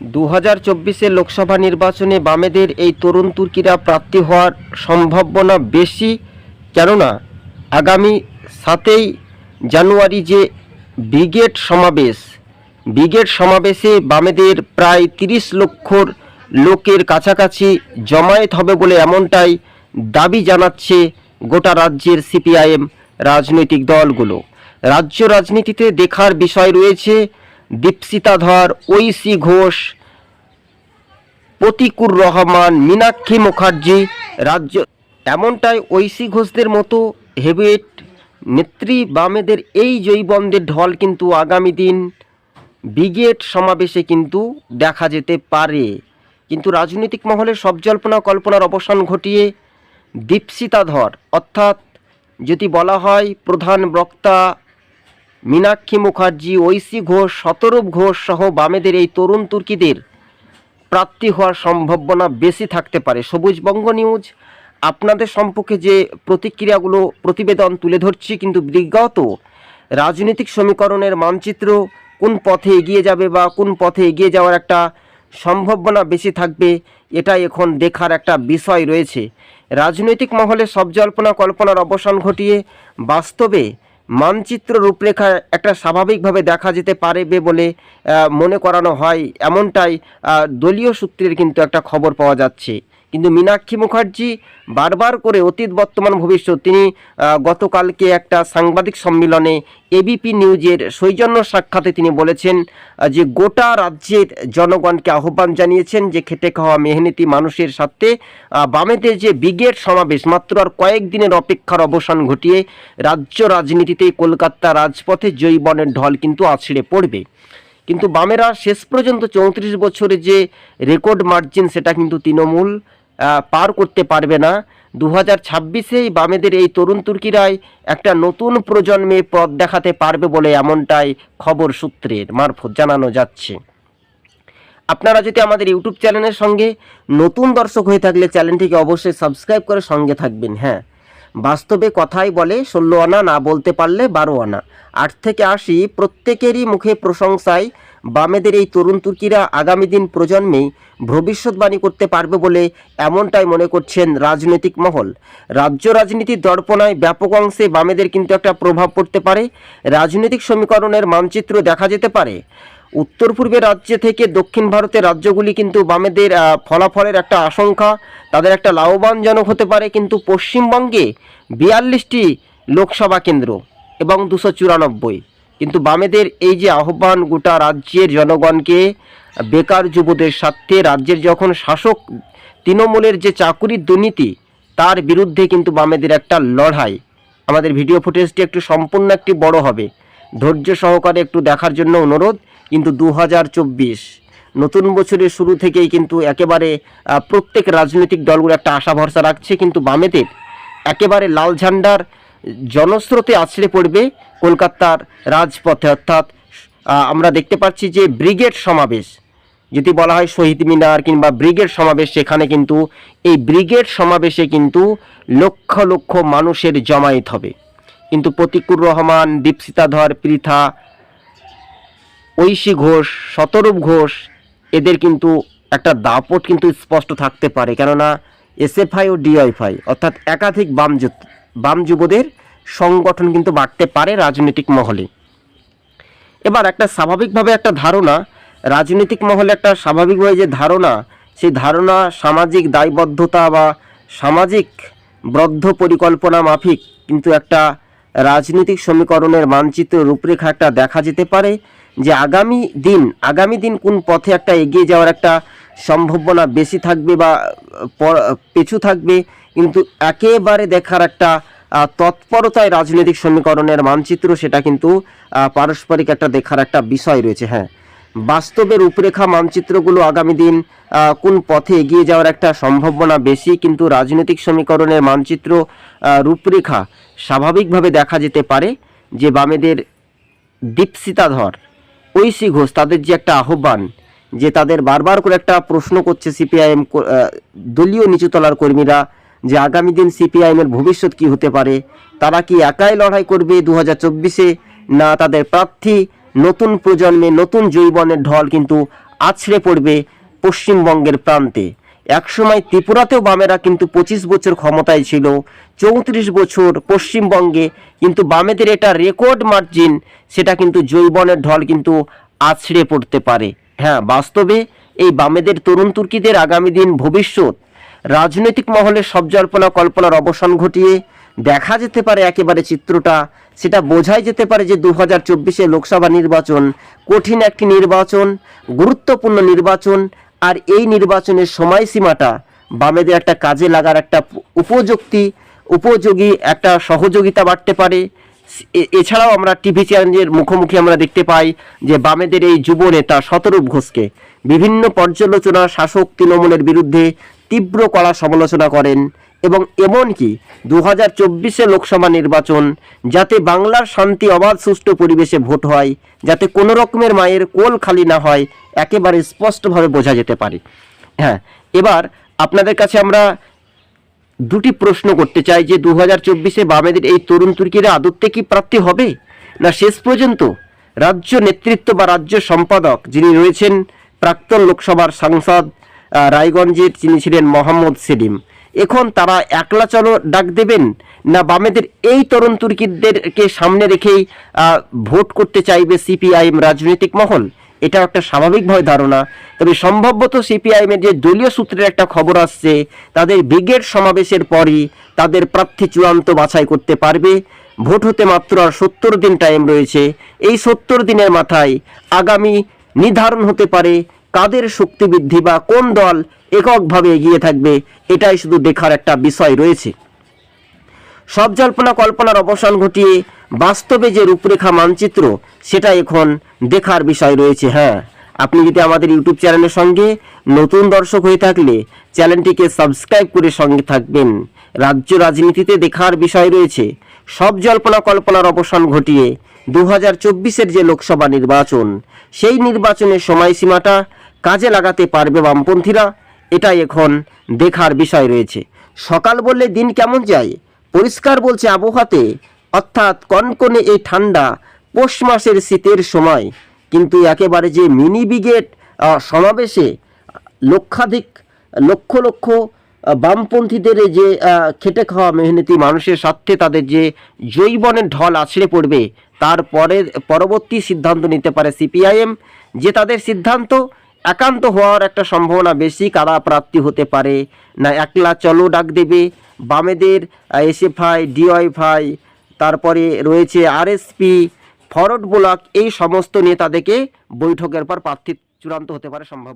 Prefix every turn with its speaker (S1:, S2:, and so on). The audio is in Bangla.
S1: দু হাজার চব্বিশের লোকসভা নির্বাচনে বামেদের এই তরুণ তুর্কিরা প্রার্থী হওয়ার সম্ভাবনা বেশি। কেননা, আগামী সাতই জানুয়ারি যে ব্রিগেড সমাবেশ, ব্রিগেড সমাবেশে বামেদের প্রায় তিরিশ লক্ষর লোকের কাছাকাছি জমায়েত হবে বলে এমনটাই দাবি জানাচ্ছে গোটা রাজ্যের সিপিআইএম রাজনৈতিক দলগুলো। রাজ্য রাজনীতিতে দেখার বিষয় রয়েছে দীপসিতা ধর ঐশী ঘোষ, প্রতিকুর রহমান, মীনাক্ষী মুখার্জি, রাজ্য, এমনটাই ঐশী ঘোষদের মতো হেভিওয়েট নেত্রী বামেদের এই জৈবন্দের ঢল কিন্তু আগামী দিন ব্রিগেড সমাবেশে কিন্তু দেখা যেতে পারে। কিন্তু রাজনৈতিক মহলে সব জল্পনা কল্পনার অবসান ঘটিয়ে দীপসিতা ধর অর্থাৎ যদি বলা হয় প্রধান বক্তা মীনাক্ষী মুখার্জি, ঐশী ঘোষ, শতরূপ ঘোষ সহ বামেদের এই তরুণ তুর্কিদের প্রাপ্তি হওয়ার সম্ভাবনা বেশি থাকতে পারে। সবুজবঙ্গ নিউজ, আপনাদের সম্পর্কে যে প্রতিক্রিয়াগুলো, প্রতিবেদন তুলে ধরছি, কিন্তু বিজ্ঞত রাজনৈতিক সমীকরণের মানচিত্র কোন পথে এগিয়ে যাবে বা কোন পথে এগিয়ে যাওয়ার একটা সম্ভাবনা বেশি থাকবে, এটাই এখন দেখার একটা বিষয় রয়েছে। রাজনৈতিক মহলে সব জল্পনা কল্পনার অবসান ঘটিয়ে বাস্তবে মানচিত্র রূপরেখা একটা স্বাভাবিকভাবে দেখা যেতে পারবে বলে মনে করানো হয়। এমনটাই দলীয় সূত্রের কিন্তু একটা খবর পাওয়া যাচ্ছে। কিন্তু মীনাক্ষী মুখার্জি বারবার করে অতীত বর্তমান ভবিষ্যৎ। তিনি গতকালকে একটা সাংবাদিক সম্মেলনে এবিপি নিউজের সৌজন্য সাক্ষাতে তিনি বলেছেন যে গোটা রাজ্যের জনগণকে আহ্বান জানিয়েছেন যে খেটে খাওয়া মেহনতি মানুষের সাথে বামেদের যে ব্রিগেড সমাবেশ, মাত্র আর কয়েকদিনের অপেক্ষার অবসান ঘটিয়ে রাজ্য রাজনীতিতে কলকাতা রাজপথে জৈবনের ঢল কিন্তু আছড়ে পড়বে। কিন্তু বামেরা শেষ পর্যন্ত চৌত্রিশ বছরে যে রেকর্ড মার্জিন, সেটা কিন্তু তৃণমূল পার করতে পারবে না। দু হাজার ছাব্বিশেই বামেদের এই তরুণ তুর্কিরাই একটা নতুন প্রজন্মে পথ দেখাতে পারবে বলে এমনটাই খবর সূত্রের মারফত জানানো যাচ্ছে। আপনারা যদি আমাদের ইউটিউব চ্যানেলের সঙ্গে নতুন দর্শক হয়ে থাকলে চ্যানেলটিকে অবশ্যই সাবস্ক্রাইব করে সঙ্গে থাকবেন হ্যাঁ। বাস্তবে কথাই বলে, ষোলো আনা না বলতে পারলে বারো আনা। আট থেকে আশি প্রত্যেকেরই মুখে প্রশংসায় বামেদের এই তরুণ তুর্কিরা আগামী দিন প্রজন্মেই ভবিষ্যৎবাণী করতে পারবে বলে এমনটাই মনে করছেন রাজনৈতিক মহল। রাজ্য রাজনীতির দর্পণায় ব্যাপক অংশে বামেদের কিন্তু একটা প্রভাব পড়তে পারে। রাজনৈতিক সমীকরণের মানচিত্র দেখা যেতে পারে। উত্তর পূর্বে রাজ্য থেকে দক্ষিণ ভারতের রাজ্যগুলি কিন্তু বামেদের ফলাফলের একটা আশঙ্কা। তাদের একটা লাভবানজনক হতে পারে কিন্তু পশ্চিমবঙ্গে বিয়াল্লিশটি লোকসভা কেন্দ্র এবং দুশো চুরানব্বই। কিন্তু বামেদের এই যে আহ্বান গোটা রাজ্যের জনগণকে, বেকার যুবদের সাথে রাজ্যের যখন শাসক তৃণমূলের যে চাকুরির দুর্নীতি, তার বিরুদ্ধে কিন্তু বামেদের একটা লড়াই। আমাদের ভিডিও ফুটেজটি একটু সম্পূর্ণ একটি বড় হবে। ধৈর্য সহকারে একটু দেখার জন্য অনুরোধ, কিন্তু দু হাজার চব্বিশ, নতুন বছরের শুরু থেকেই কিন্তু একেবারে প্রত্যেক রাজনৈতিক দলগুলো একটা আশা ভরসা রাখছে, কিন্তু বামেদের একেবারে লাল ঝান্ডার জনস্রোতে আছড়ে পড়বে কলকাতার রাজপথে। অর্থাৎ আমরা দেখতে পাচ্ছি যে ব্রিগেড সমাবেশ, যদি বলা হয় শহীদ মিনার কিংবা ব্রিগেড সমাবেশ, সেখানে কিন্তু এই ব্রিগেড সমাবেশে কিন্তু লক্ষ লক্ষ মানুষের জমায়েত হবে। কিন্তু প্রতিকুর রহমান দীপসিতাধর পৃথা, ঐশী ঘোষ, শতরূপ ঘোষ, এদের কিন্তু একটা দাপট কিন্তু স্পষ্ট থাকতে পারে। কেননা, এসএফআই ও ডিআইফআই অর্থাৎ একাধিক বাম যু- বাম যুবদের সংগঠন কিন্তু বাড়তে পারে রাজনৈতিক মহলে। এবার একটা স্বাভাবিকভাবে একটা ধারণা, রাজনৈতিক মহলে একটা স্বাভাবিকভাবে যে ধারণা, সেই ধারণা সামাজিক দায়বদ্ধতা বা সামাজিক বদ্ধ পরিকল্পনা মাফিক কিন্তু একটা রাজনৈতিক সমীকরণের মানচিত্র রূপরেখা একটা দেখা যেতে পারে যে আগামী দিন আগামী দিন কোন পথে একটা এগিয়ে যাওয়ার একটা সম্ভাবনা বেশি থাকবে বা পিছু থাকবে কিন্তু একেবারে দেখার একটা তৎপরতায় রাজনৈতিক সমীকরণের মানচিত্র সেটা কিন্তু পারস্পরিক একটা দেখার একটা বিষয় রয়েছে হ্যাঁ। বাস্তবে রূপরেখা মানচিত্রগুলো আগামী দিন কোন পথে এগিয়ে যাওয়ার একটা সম্ভাবনা বেশি কিন্তু রাজনৈতিক সমীকরণের মানচিত্র রূপরেখা স্বাভাবিকভাবে দেখা যেতে পারে যে বামেদের দীপসিতা ধর ঐশী ঘোষ তাদের যে একটা আহ্বান যে তাদের বারবার করে একটা প্রশ্ন করছে সিপিআইএম দলীয় নিচুতলার কর্মীরা যে আগামী দিন সিপিআইএমের ভবিষ্যৎ কি হতে পারে, তারা কি একাই লড়াই করবে দু হাজার না, তাদের প্রার্থী, নতুন প্রজন্মে নতুন জৈবনের ঢল কিন্তু আছড়ে পড়বে পশ্চিমবঙ্গের প্রান্তে। একসময় ত্রিপুরাতেও বামেরা কিন্তু পঁচিশ বছর ক্ষমতায় ছিল, চৌত্রিশ বছর পশ্চিমবঙ্গে, কিন্তু বামেদের এটা রেকর্ড মার্জিন, সেটা কিন্তু জৈবনের ঢল কিন্তু আছড়ে পড়তে পারে। হ্যাঁ বাস্তবে এই বামেদের তরুণ তুর্কিদের আগামী দিন ভবিষ্যৎ রাজনৈতিক মহলে সব জল্পনা কল্পনার অবসান ঘটিয়ে দেখা যেতে পারে একেবারে চিত্রটা, সেটা বোঝাই যেতে পারে যে দু হাজার চব্বিশে লোকসভা নির্বাচন কঠিন একটি নির্বাচন, গুরুত্বপূর্ণ নির্বাচন, আর এই নির্বাচনের সময়সীমাটা বামেদের একটা কাজে লাগার একটা উপযুক্তি, উপযোগী একটা সহযোগিতা বাড়তে পারে। এছাড়াও আমরা টিভি চ্যানেলের মুখোমুখি আমরা দেখতে পাই যে বামেদের এই যুব নেতা শতরূপ ঘোষকে বিভিন্ন পর্যালোচনা শাসক তৃণমূলের বিরুদ্ধে তীব্র কড়া সমালোচনা করেন এবং এমনকি দু হাজার চব্বিশে লোকসভা নির্বাচন যাতে বাংলার শান্তি অবাধ সুষ্ঠু পরিবেশে ভোট হয়, যাতে কোনো রকমের মায়ের কোল খালি না হয়, একেবারে স্পষ্টভাবে বোঝা যেতে পারে। হ্যাঁ এবার আপনাদের কাছে আমরা দুটি প্রশ্ন করতে চাই যে দু হাজার চব্বিশে বামেদের এই তরুণ তুর্কিরা আদত্তে কি প্রাপ্তি হবে? না, শেষ পর্যন্ত রাজ্য নেতৃত্ব বা রাজ্য সম্পাদক যিনি রয়েছেন প্রাক্তন লোকসভার সাংসদ রায়গঞ্জের যিনি ছিলেন মোহাম্মদ সেলিম। এখন তারা একলা চলো ডাক দেবেন না বামেদের এই তরুণ তুর্কিদেরকে সামনে রেখেই ভোট করতে চাইবে সিপিআইএম রাজনৈতিক মহল? এটা একটা স্বাভাবিকভাবে ধারণা। তবে সম্ভবত সিপিআইএমের যে দলীয় সূত্রের একটা খবর আসছে, তাদের ব্রিগেড সমাবেশের পরই তাদের প্রার্থী চূড়ান্ত বাছাই করতে পারবে। ভোট হতে মাত্র আর সত্তর দিন টাইম রয়েছে। এই সত্তর দিনের মাথায় আগামী নির্ধারণ হতে পারে কাদের শক্তি বৃদ্ধি বা কোন দল এককভাবে এগিয়ে থাকবে, এটাই শুধু দেখার একটা বিষয় রয়েছে। সব জল্পনা কল্পনার অবসান ঘটিয়ে বাস্তবে যে রূপরেখা মানচিত্র, সেটা এখন দেখার বিষয় রয়েছে। হ্যাঁ আপনি যদি আমাদের ইউটিউব চ্যানেলের সঙ্গে নতুন দর্শক হয়ে থাকলে চ্যানেলটিকে সাবস্ক্রাইব করে সঙ্গে থাকবেন। রাজ্য রাজনীতিতে দেখার বিষয় রয়েছে। সব জল্পনা কল্পনার অবসান ঘটিয়ে দু হাজার যে লোকসভা নির্বাচন, সেই নির্বাচনের সময়সীমাটা কাজে লাগাতে পারবে বামপন্থীরা, এটাই এখন দেখার বিষয় রয়েছে। সকাল বললে দিন কেমন যায়? পরিষ্কার বলছে আবহাওয়াতে, অর্থাৎ কনকনে এই ঠান্ডা পৌষ মাসের শীতের সময়। কিন্তু একেবারে যে মিনি ব্রিগেড সমাবেশে, লক্ষাধিক, লক্ষ লক্ষ বামপন্থীদের যে খেটে খাওয়া মেহনতি মানুষের স্বার্থে তাদের যে জৈবনের ঢল আছড়ে পড়বে তারপরে পরবর্তী সিদ্ধান্ত নিতে পারে সিপিআইএম, যে তাদের সিদ্ধান্ত একান্ত হওয়ার একটা সম্ভাবনা বেশি কারা প্রাপ্তি হতে পারে। না, একলা চলো ডাক দেবে, বামেদের এসএফআই ডিওয়াইফাই তারপরে রয়েছে আরএসপি ফরওয়ার্ড ব্লক, এই সমস্ত নেতাদেরকে বৈঠকের পর প্রার্থী চূড়ান্ত হতে পারে সম্ভব